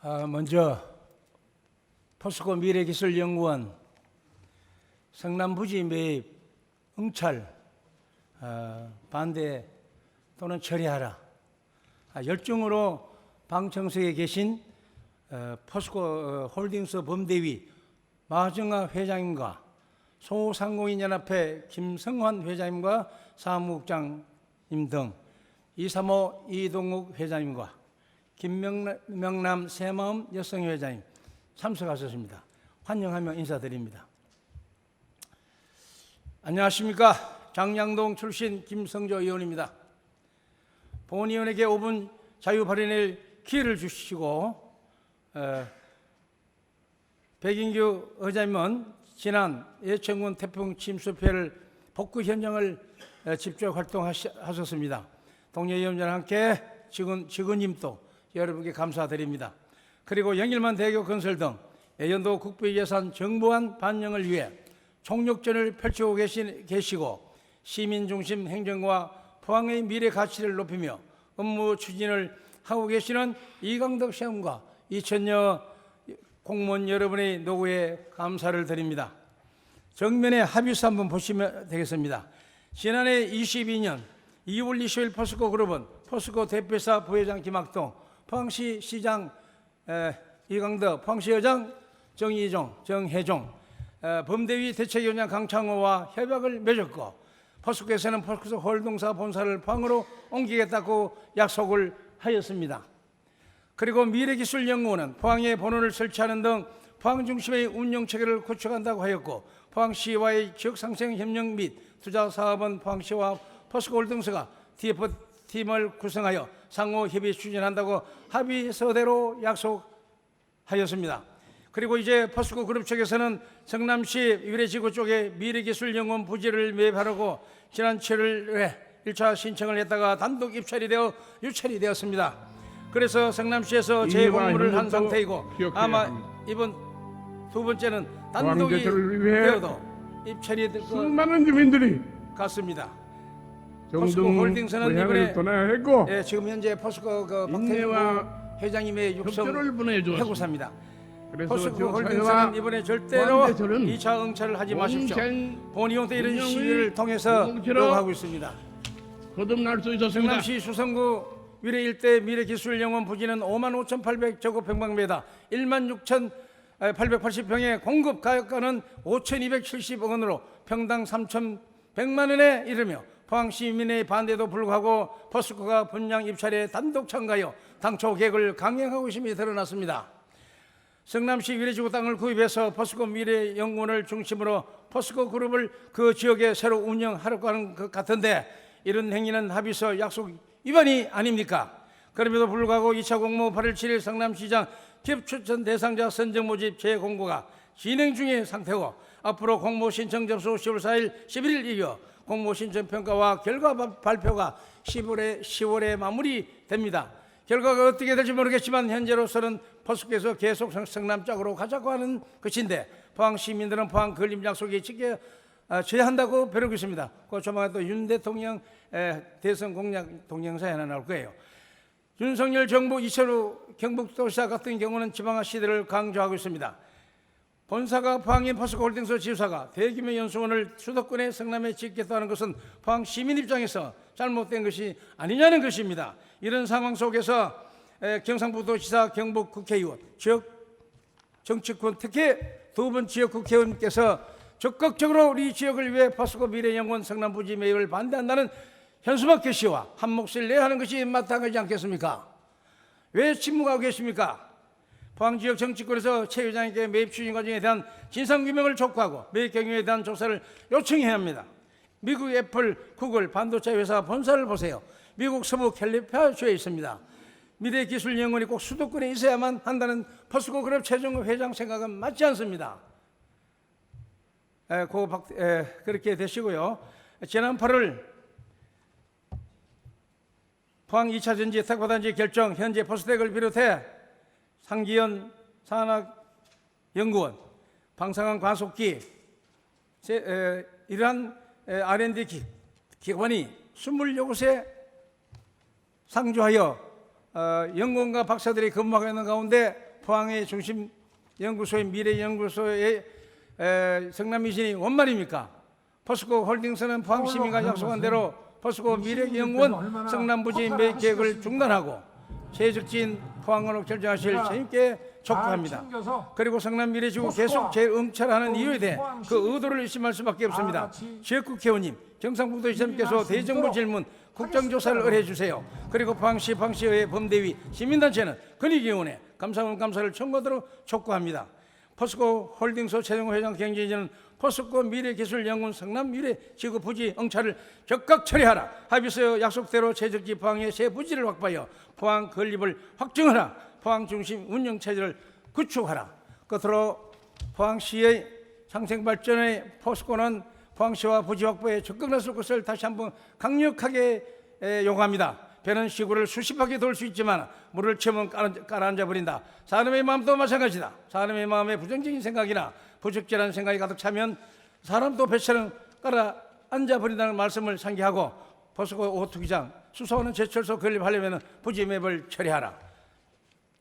아, 먼저 포스코 미래기술연구원 성남부지 매입 응찰 어, 반대 또는 처리하라. 아, 열중으로 방청석에 계신 어, 포스코 어, 홀딩스 범대위 마정아 회장님과 소상공인연합회 김성환 회장님과 사무국장님 등 이사모 이동욱 회장님과 김명남 새마음 여성회장님 참석하셨습니다. 환영하며 인사드립니다. 안녕하십니까. 장량동 출신 김성조 의원입니다. 본 의원에게 5분 자유 발언의 기회를 주시고 어, 백인규 의장님은 지난 예천군 태풍 침수 피해를 복구 현장을 어, 직접 활동하셨습니다. 동료 의원들과 함께 직원, 직원님도 여러분께 감사드립니다. 그리고 영일만 대교 건설 등 예전도 국부예산 정부안 반영을 위해 총력전을 펼치고 계신, 계시고 시민 중심 행정과 포항의 미래 가치를 높이며 업무 추진을 하고 계시는 이강덕 시장과 이천여 공무원 여러분의 노고에 감사를 드립니다. 정면에 합의서 한번 보시면 되겠습니다. 지난해 22년 2월 20일 포스코 그룹은 포스코 대표이사 부회장 김학동, 포항시 시장 에, 이강덕, 포항시 여장 정의종, 정혜종, 에, 범대위 대책위원장 강창호와 협약을 맺었고 포스코에서는 포스코 홀동사 본사를 포항으로 옮기겠다고 약속을 하였습니다. 그리고 미래기술연구원은 포항에 본원을 설치하는 등 포항 중심의 운영 체계를 구축한다고 하였고 포항시와의 지역 상생 협력 및 투자 사업은 포항시와 포스코홀딩스가 TF 팀을 구성하여 상호 협의 추진한다고 합의서대로 약속하였습니다. 그리고 이제 포스코 그룹 측에서는 성남시 위례지구 쪽에 미래기술연구원 부지를 매입하려고 지난 7월에 1차 신청을 했다가 단독 입찰이 되어 유찰이 되었습니다. 그래서 성남시에서 이와 재공모를 한 상태이고 아마. 이번 두 번째는 단독이 되어도 입찰이 될 것 수많은 주민들이 같습니다. 포스코 정동 홀딩스는 이번에 떠나야 했고 예, 지금 현재 포스코 그 인내와 박태규 회장님의 육성 협조를 보내주었습니다. 해고사입니다. 그래서 포스코 홀딩스는 이번에 절대로 왕제철은 2차 응찰을 하지 마십시오. 공생 본 의원도 이런 시위를 통해서 공동체로 요구하고 있습니다. 거듭날 수 있었습니다. 성남시 수성구 위례 일대 미래기술영원 부지는 5만 5,800 제곱 평방미터 1만 6,880평의 공급 가격가는 5,270억 원으로 평당 3,100만 원에 이르며 포항 시민의 반대도 불구하고 포스코가 분양 입찰에 단독 참가하여 당초 계획을 강행하고 있음이 드러났습니다. 성남시 위례지구 땅을 구입해서 포스코 미래연구원을 중심으로 포스코 그룹을 그 지역에 새로 운영하려고 하는 것 같은데 이런 행위는 합의서 약속 위반이 아닙니까? 그럼에도 불구하고 2차 공모 8월 7일 성남시장 기업 추천 대상자 선정 모집 재공고가 진행 중인 상태고 앞으로 공모 신청 접수 10월 4일 11일 이겨 공모 신청 평가와 결과 바- 발표가 10월에 10월에 마무리됩니다. 결과가 어떻게 될지 모르겠지만 현재로서는 포스코에서 계속 성- 성남 쪽으로 가자고 하는 것인데 포항 시민들은 포항 건립 약속이 지켜 아, 져야 한다고 벼르고 있습니다. 그 조만간 또 윤 대통령 에, 대선 공약 동영상이 하나 나올 거예요. 윤석열 정부 이철우 경북도시사 같은 경우는 지방화 시대를 강조하고 있습니다. 본사가 포항인 포스코홀딩스 지주사가 대규모 연수원을 수도권의 성남에 짓겠다는 것은 포항 시민 입장에서 잘못된 것이 아니냐는 것입니다. 이런 상황 속에서 에, 경상북도지사 경북 국회의원 지역 정치권 특히 두 분 지역 국회의원께서 적극적으로 우리 지역을 위해 포스코 미래연구원 성남부지 매입을 반대한다는 현수막 씨와 한 목소리를 내야 하는 것이 마땅하지 않겠습니까? 왜 침묵하고 계십니까? 포항 지역 정치권에서 최 회장에게 매입 추진 과정에 대한 진상 규명을 촉구하고 매입 경위에 대한 조사를 요청해야 합니다. 미국 애플, 구글, 반도체 회사 본사를 보세요. 미국 서부 캘리포니아주에 있습니다. 미래 기술 연구원이 꼭 수도권에 있어야만 한다는 포스코 그룹 최종 회장 생각은 맞지 않습니다. 에, 고 박, 에, 그렇게 되시고요. 지난 8월 포항 2차 전지 택보단지 결정 현재 포스텍을 비롯해 상기현 산학연구원 관속기 제, 에, 이러한 에, R&D 기, 기관이 20곳에 상주하여 어, 연구원과 박사들이 근무하고 있는 가운데 포항의 중심 연구소의 미래 연구소의 에, 성남 미신이 원 말입니까? 포스코 홀딩스는 포항 시민과 약속한 대로 포스코 미래연구원 성남 부지 매입 계획을 중단하고 최적진 포항으로 결정하실 책임께 촉구합니다. 그리고 성남 미래지구 계속 재응찰하는 이유에 대해 그 의도를 의심할 수밖에 없습니다. 지역국회의원님, 경상북도 지사님께서 대정부 질문 국정조사를 의뢰해 주세요. 그리고 포항시 포항시의 범대위 시민단체는 권익위원회 감사원 감사를 청구하도록 촉구합니다. 포스코 홀딩스 최종 회장 경제진은 포스코 미래기술연구원 성남 미래 지구 부지 응찰을 적극 처리하라. 합의서 약속대로 최적지 포항의 새 부지를 확보하여 포항 건립을 확정하라. 포항 중심 운영 체제를 구축하라. 끝으로 포항시의 상생 발전에 포스코는 포항시와 부지 확보에 적극 나설 것을 다시 한번 강력하게 에, 요구합니다. 배는 시구를 수십 바퀴 돌 수 있지만 물을 깔아- 깔아앉아 버린다. 사람의 마음도 마찬가지다. 사람의 마음에 부정적인 생각이나 부적절한 생각이 가득 차면 사람도 배처럼 깔아앉아 버린다는 말씀을 상기하고 포스코 오투기장 수소는 제철소 건립하려면 부지 매입을 처리하라.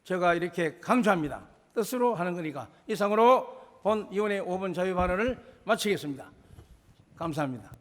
제가 이렇게 강조합니다. 뜻으로 하는 거니까 이상으로 본 이원의 5번 자유 발언을 마치겠습니다. 감사합니다.